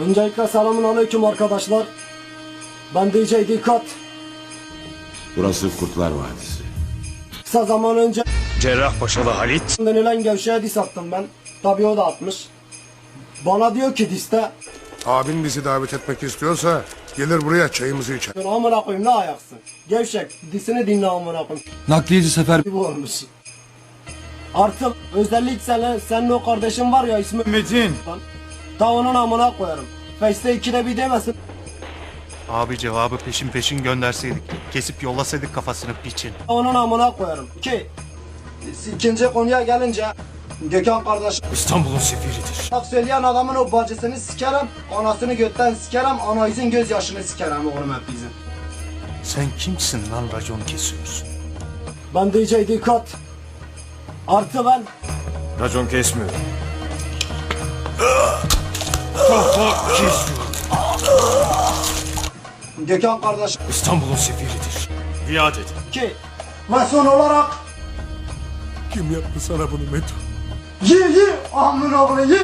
Öncelikle selamun aleyküm arkadaşlar. Ben DJ Dikkat. Burası Kurtlar Vadisi. Kısa zaman önce Cerrahpaşalı Halit. denilen gevşeye dis attım ben. Tabii o da atmış. Bana diyor ki diste Abin bizi davet etmek istiyorsa gelir buraya çayımızı içer. amına koyayım ne ayaksın. Gevşek disini dinle amına koyayım. Nakliyeci sefer gibi olmuş. Artık özellik sen, senin o kardeşin var ya ismi Metin. lan. Ta onun amına koyarım. Face'te ikide bir demesin. Abi cevabı peşin peşin gönderseydik. Kesip yollasaydık kafasını piçin. Ta onun amına koyarım. Ki ikinci konuya gelince Gökhan kardeş İstanbul'un sefiridir. Bak söyleyen adamın o bacısını sikerim, anasını götten sikerim, anayızın gözyaşını sikerim oğlum hep bizim. Sen kimsin lan racon kesiyorsun? Ben DJ Dikkat. Artı ben Racon kesmiyorum. Gökhan kardeş İstanbul'un sefiridir. Biat edin. ki ve son olarak Kim yaptı sana bunu Meto? Yi yi amına koyayım